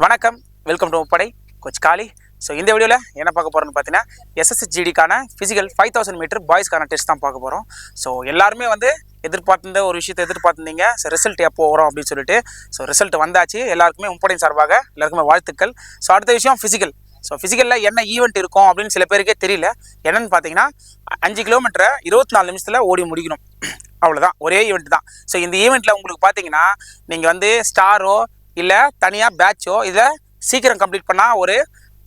வணக்கம். Welcome to Muppadai coach காலி so இந்த வீடியோவில் என்ன பார்க்க போகிறோம்னு பார்த்தீங்கன்னா எஸ்எஸ்ஜிடிக்கான ஃபிசிக்கல் ஃபைவ் தௌசண்ட் மீட்டர் பாய்ஸ்க்கான டெஸ்ட் தான் பார்க்க போகிறோம் ஸோ எல்லாருமே வந்து எதிர்பார்த்திருந்த ஒரு விஷயத்தை எதிர்பார்த்திருந்தீங்க. ஸோ ரிசல்ட் எப்போ வரும் அப்படின்னு சொல்லிட்டு ஸோ ரிசல்ட் வந்தாச்சு. எல்லாருக்குமே முப்படை சார்பாக எல்லாருக்குமே வாழ்த்துக்கள். ஸோ அடுத்த விஷயம் ஃபிசிக்கல் ஸோ ஃபிசிக்கலில் என்ன ஈவெண்ட் இருக்கும் அப்படின்னு சில பேருக்கே தெரியல. என்னன்னு பார்த்தீங்கன்னா அஞ்சு கிலோமீட்டரை இருபத்தி நாலு நிமிஷத்தில் ஓடி முடிக்கணும். அவ்வளோதான் ஒரே ஈவெண்ட் தான். ஸோ இந்த ஈவெண்ட்டில் உங்களுக்கு பார்த்தீங்கன்னா நீங்கள் வந்து ஸ்டாரோ இல்லை தனியாக பேட்சோ இதை சீக்கிரம் கம்ப்ளீட் பண்ணால் ஒரு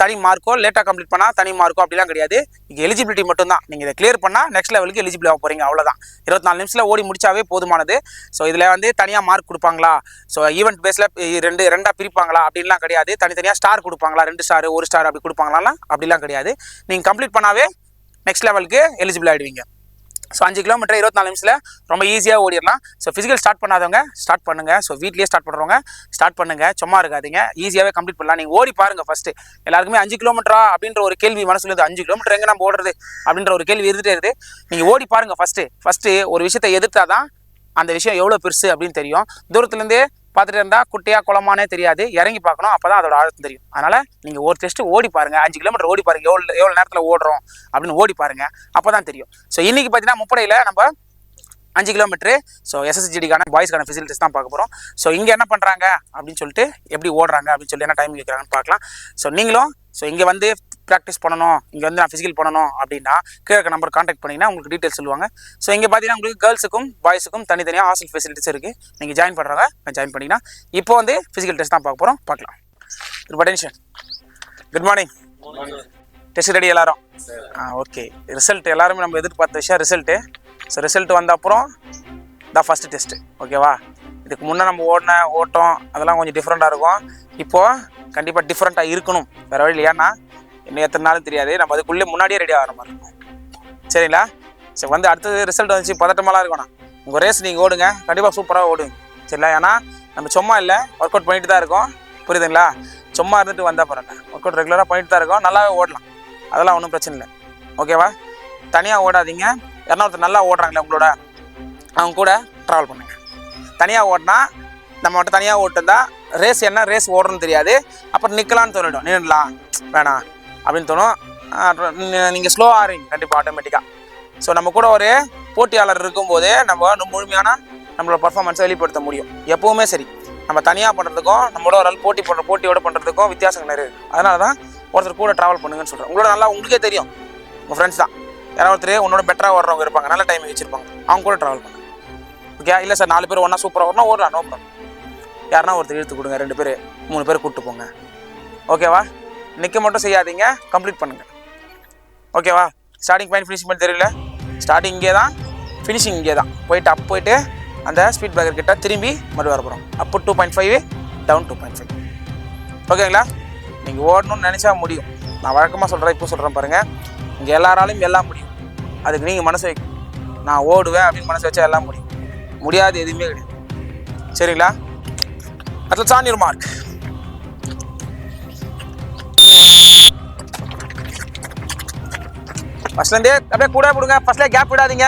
தனி மார்க்கோ லேட்டாக கம்ப்ளீட் பண்ணால் தனி மார்க்கோ அப்படிலாம் கிடையாது. இங்கே எலிஜிபிலிட்டி மட்டும்தான். நீங்கள் இதை கிளியர் பண்ணால் நெக்ஸ்ட் லெவலுக்கு எலிஜிபிள் ஆக போகிறீங்க அவ்வளோதான் இருபத்தி நாலு நிமிஷத்தில் ஓடி முடிச்சாவே போதுமானது. ஸோ இதில் வந்து தனியாக மார்க் கொடுப்பாங்களா? ஸோ ஈவெண்ட் பேஸில் ரெண்டு ரெண்டாக பிரிப்பாங்களா? அப்படின்லாம் கிடையாது. தனித்தனியாக ஸ்டார் கொடுப்பாங்களா? ரெண்டு ஸ்டார் ஒரு ஸ்டார் அப்படி கொடுப்பாங்களாலாம் அப்படிலாம் கிடையாது. நீங்கள் கம்ப்ளீட் பண்ணாவே நெக்ஸ்ட் லெவலுக்கு எலிஜிபிள் ஆகிடுவீங்க ஸோ அஞ்சு கிலோமீட்டர் இருபத்தி நாலு நிமிஷத்தில் ரொம்ப ஈஸியாக ஓடிடலாம். ஸோ ஃபிசிக்கல் ஸ்டார்ட் பண்ணாதவங்க ஸ்டார்ட் பண்ணுங்கள் ஸோ வீட்லேயே ஸ்டார்ட் பண்ணுறவங்க ஸ்டார்ட் பண்ணுங்கள் சும்மா இருக்காதீங்க. ஈஸியாகவே கம்ப்ளீட் பண்ணலாம். நீங்கள் ஓடி பாருங்கள் ஃபஸ்ட்டு எல்லாருக்குமே அஞ்சு கிலோமீட்டரா அப்படின்ற ஒரு கேள்வி மனசுல இருந்து அஞ்சு கிலோமீட்டர் எங்கே நம்ம ஓடுறது அப்படின்ற ஒரு கேள்வி இருந்துகிட்டே இருக்குது நீங்கள் ஓடி பாருங்கள் ஃபஸ்ட்டு ஃபஸ்ட்டு ஒரு விஷயத்தை எதிர்த்தா தான் அந்த விஷயம் எவ்வளோ பெருசு அப்படின்னு தெரியும். தூரத்துலேருந்தே பார்த்துட்டு இருந்தால் குட்டியாக குளமானே தெரியாது. இறங்கி பார்க்கணும். அப்போ தான் அதோட ஆழம் தெரியும். அதனால் நீங்கள் ஒரு டெஸ்ட்டு ஓடி பாருங்கள் அஞ்சு கிலோமீட்டர் ஓடி பாருங்கள் எவ்வளோ எவ்வளோ நேரத்தில் ஓடுறோம் அப்படின்னு ஓடி பாருங்கள் அப்போ தான் தெரியும். ஸோ இன்றைக்கி பார்த்தீங்கன்னா முப்படையில் நம்ம அஞ்சு கிலோமீட்ரு ஸோ எஸ்எஸ்ஜிடிக்கான பாய்ஸ்க்கான ஃபெசிலிட்டிஸ் தான் பார்க்க போகிறோம் ஸோ இங்கே என்ன பண்ணுறாங்க அப்படின்னு சொல்லிட்டு எப்படி ஓடுறாங்க அப்படின்னு சொல்லி என்ன டைம் கேட்குறாங்கன்னு பார்க்கலாம். ஸோ நீங்களும் ஸோ இங்கே வந்து ப்ராக்டிஸ் பண்ணணும் இங்கே வந்து நான் ஃபிசிக்கல் பண்ணணும் அப்படின்னா கீழே நம்பர் காண்டாக்ட் பண்ணிங்கன்னா உங்களுக்கு டீட்டெயில்ஸ் சொல்லுவாங்க. ஸோ இங்கே பார்த்தீங்கன்னா உங்களுக்கு கேர்ள்ஸுக்கும் பாய்ஸுக்கும் தனித்தனியாக ஹாஸ்டல் ஃபெசிலிட்டிஸ் இருக்குது நீங்கள் ஜாயின் பண்ணுறாங்க ஜாயின் பண்ணிங்கன்னா இப்போ வந்து ஃபிசிக்கல் டெஸ்ட் தான் பார்க்க போகிறோம் பார்க்கலாம். Good tension good morning test ready எல்லாரும்? ஆ ஓகே ரிசல்ட் எல்லாருமே நம்ம எதிர்பார்த்த விஷயம் ரிசல்ட்டு ஸோ ரிசல்ட் வந்த அப்புறம் தான் ஃபஸ்ட்டு டெஸ்ட்டு ஓகேவா இதுக்கு முன்னே நம்ம ஓடின ஓட்டம் அதெல்லாம் கொஞ்சம் டிஃப்ரெண்ட்டாக இருக்கும். இப்போது கண்டிப்பாக டிஃப்ரெண்ட்டாக இருக்கணும். வேறு வழி ஏன்னா இன்னும் எத்தனை நாளும் தெரியாது. நம்ம அதுக்குள்ளே முன்னாடியே ரெடி ஆகிற மாதிரி இருக்கும் சரிங்களா? சரி வந்து அடுத்தது ரிசல்ட் வந்துச்சு. பதட்டமாலாம் இருக்கணும் உங்கள் ரேஸ் நீங்கள் ஓடுங்க. கண்டிப்பாக சூப்பராக ஓடுங்க சரிங்களா? ஏன்னா நம்ம சும்மா இல்லை. ஒர்க் அவுட் பண்ணிட்டு தான் இருக்கோம். புரியுதுங்களா? சும்மா இருந்துட்டு வந்தால் பரவாயில்ல. ஒர்க் அவுட் ரெகுலராக பண்ணிட்டு தான் இருக்கோம். நல்லாவே ஓடலாம். அதெல்லாம் ஒன்றும் பிரச்சனை இல்லை. ஓகேவா தனியாக ஓடாதீங்க. யாரா ஒருத்தர் நல்லா ஓடுறாங்களே உங்களோட அவங்க கூட ட்ராவல் பண்ணுங்க. தனியாக ஓடினா நம்ம மட்டும் தனியாக ஓட்டுந்தா ரேஸ் என்ன? ரேஸ் ஓடுறோன்னு தெரியாது. அப்புறம் நிற்கலான்னு தோணிடும். நின்றுடலாம் வேணாம். அப்படின்னு தோணும். நீங்கள் ஸ்லோ ஆகிறீங்க கண்டிப்பாக ஆட்டோமேட்டிக்காக ஸோ நம்ம கூட ஒரு போட்டியாளர் இருக்கும்போதே நம்ம முழுமையான நம்மளோட பர்ஃபார்மன்ஸை வெளிப்படுத்த முடியும். எப்பவுமே சரி. நம்ம தனியாக பண்ணுறதுக்கும் நம்மளோட ஒரு ஆள் போட்டி பண்ணுற போட்டியோட பண்ணுறதுக்கும் வித்தியாசங்கள் நிறைய அதனால தான் ஒருத்தர் கூட ட்ராவல் பண்ணுங்கன்னு சொல்கிறேன் உங்களோட நல்லா உங்களுக்கே தெரியும். உங்கள் ஃப்ரெண்ட்ஸ் தான். யாராவது ஒருத்தர் உன்னோட பெட்டராக ஓடுறவங்க இருப்பாங்க. நல்ல டைம் வச்சுருப்பாங்க. அவங்க கூட ட்ராவல் பண்ணுங்க. ஓகே இல்லை சார் நாலு பேர் ஒன்றா சூப்பராக வரணும் ஓடலாம் நோ ப்ராப்ளம் யாருன்னா ஒருத்தர் இழுத்து கொடுங்க ரெண்டு பேர் மூணு பேர் கூப்பிட்டு போங்க. ஓகேவா நிற்க மட்டும் செய்யாதீங்க. கம்ப்ளீட் பண்ணுங்கள் ஓகேவா ஸ்டார்டிங் பாயிண்ட் ஃபினிஷிங் பாயிண்ட் தெரியல. ஸ்டார்டிங் இங்கே தான் ஃபினிஷிங் இங்கே தான். போயிட்டு அப் போயிட்டு அந்த ஸ்பீட் பிரேக்கர் கிட்ட திரும்பி மறுபடியும் வர போகிறோம் up two point five down two point five ஓகேங்களா நீங்கள் ஓடணும்னு நினச்சா முடியும். நான் வழக்கமாக சொல்கிறேன் இப்போ சொல்கிறேன் பாருங்கள் இங்கே எல்லாராலையும் எல்லாம் முடியும். அதுக்கு நீங்கள் மனசு வைக்கும் நான் ஓடுவேன் அப்படின்னு மனசு வச்சா எல்லாம் முடியும். முடியாது எதுவுமே கிடையாது. சரிங்களா? அதில் சான் யூர் மார்க் ஃபர்ஸ்ட்லேருந்தே அப்படியே கூட விடுங்க ஃபர்ஸ்ட்லேயே கேப் விடாதீங்க.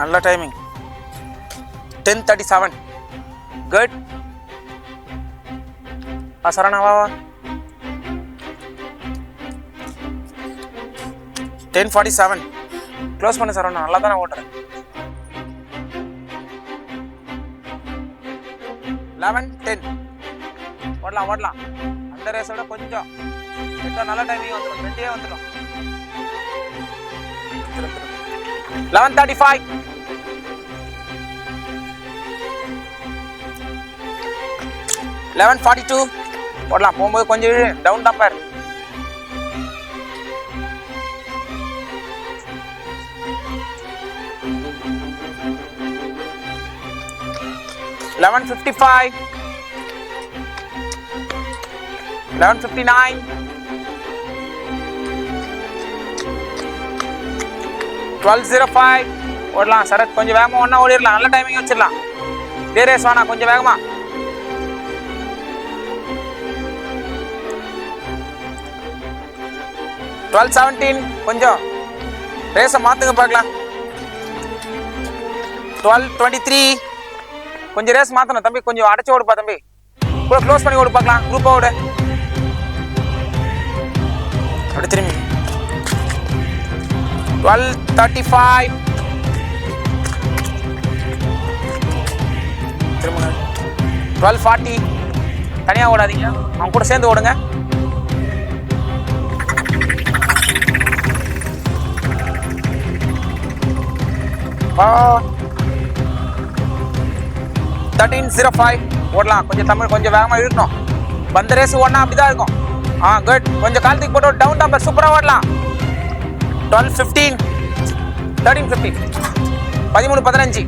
நல்ல timing ten thirty seven good ஆ சரணா வா வா. டென் ஃபார்ட்டி செவன் க்ளோஸ் பண்ண சரவணா. நல்லா தானே ஓட்டுறேன் லெவன் டென் ஓடலாம் ஓடலாம். அந்த ரேஸோட கொஞ்சம். கொஞ்சம் நல்ல டைமிங் வந்துடும் ரெண்டே வந்துடும் eleven thirty five eleven forty two ஓடலாம் போகும்போது கொஞ்சம் டவுன் தான் பாரு. Eleven fifty five eleven fifty nine twelve zero five ஓடலாம் சரத் கொஞ்சம் வேகமாக ஒன்றா ஓடிடலாம். நல்ல டைமிங் வச்சிடலாம். டேரேஸ் வேணாம் கொஞ்சம் வேகமாக டுவெல் செவன்டீன் கொஞ்சம் ரேஸை மாற்றுங்க பார்க்கலாம். டுவெல் டுவெண்ட்டி த்ரீ கொஞ்சம் ரேஸ் மாற்றணும் தம்பி கொஞ்சம் அடைச்சி ஓடுப்பா தம்பி. கூட க்ளோஸ் பண்ணி ஓடு பார்க்கலாம் குரூப்பாக ஓடு. அப்படி திரும்பி. டுவெல் தேர்ட்டி ஃபைவ் திரும்புங்க. டுவெல் ஃபார்ட்டி தனியாக ஓடாதீங்க. அவங்க கூட சேர்ந்து ஓடுங்க. தேர்ட்டீன் ஜீரோ ஃபைவ் ஓடலாம். கொஞ்சம் தமிழ் கொஞ்சம் வேகமாக இருக்கணும் வந்த ரேஸ் ஓடனா அப்படி தான் இருக்கும். ஆ குட் கொஞ்சம் காலத்துக்கு போட்டு டவுன் நம்பர் சூப்பராக ஓடலாம். டுவெல் ஃபிஃப்டீன் தேர்ட்டீன் ஃபிஃப்டீன் பதிமூணு பதினஞ்சு.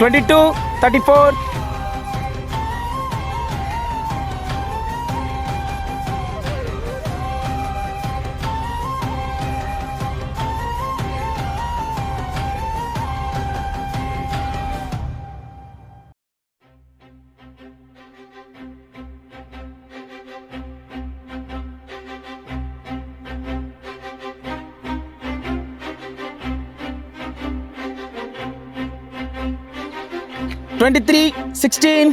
Twenty two thirty four twenty three sixteen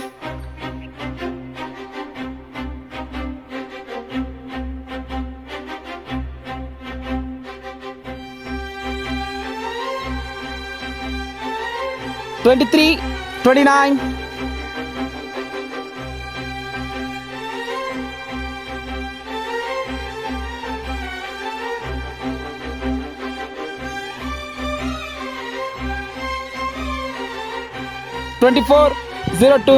twenty three twenty nine twenty four zero two